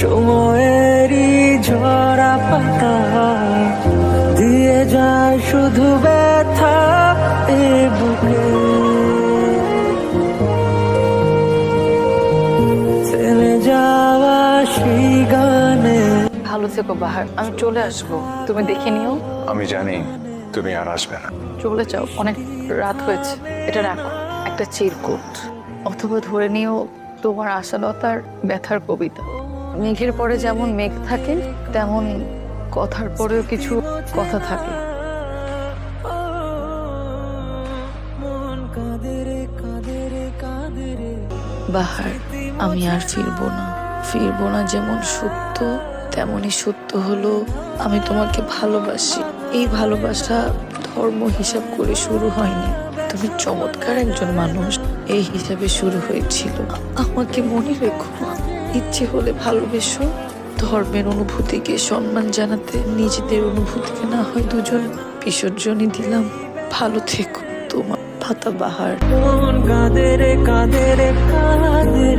সময়েরই ঝরা পাতা। দিয়ে যায় শুধু ব্যথা এ বুকে। থেমে যাওয়া সেই গানে। ভালো থেকো বাহার। আমি চলে আসব। তুমি দেখে নিও। আমি জানি তুমি আর আসবে না। চলে যাও। অনেক রাত হয়েছে। এটা রাখো। একটা চিরকুট। অথবা ধরে নিও তোমার আশালতার ব্যথার কবিতা। মেঘের পরে যেমন মেঘ থাকে, তেমন কথার পরেও কিছু কথা থাকে। বাহার, আমি আর ফিরবো না। ফিরবো না যেমন সত্য, তেমনই সত্য হলো, আমি তোমাকে ভালোবাসি। এই ভালোবাসা ধর্ম হিসাব করে শুরু হয়নি। তুমি চমৎকার একজন মানুষ, এই হিসাবে শুরু হয়েছিল। আমাকে মনে রেখো ইচ্ছে হলে ভালোবেসো। ধর্মের অনুভূতিকে সম্মান জানাতে নিজেদের অনুভূতিকে না হয় দুজন বিসর্জনই দিলাম। ভালো থেকো তোমার ভাতা বাহার। কাদের কাঁদে রে কাঁদে রে, কাঁদে।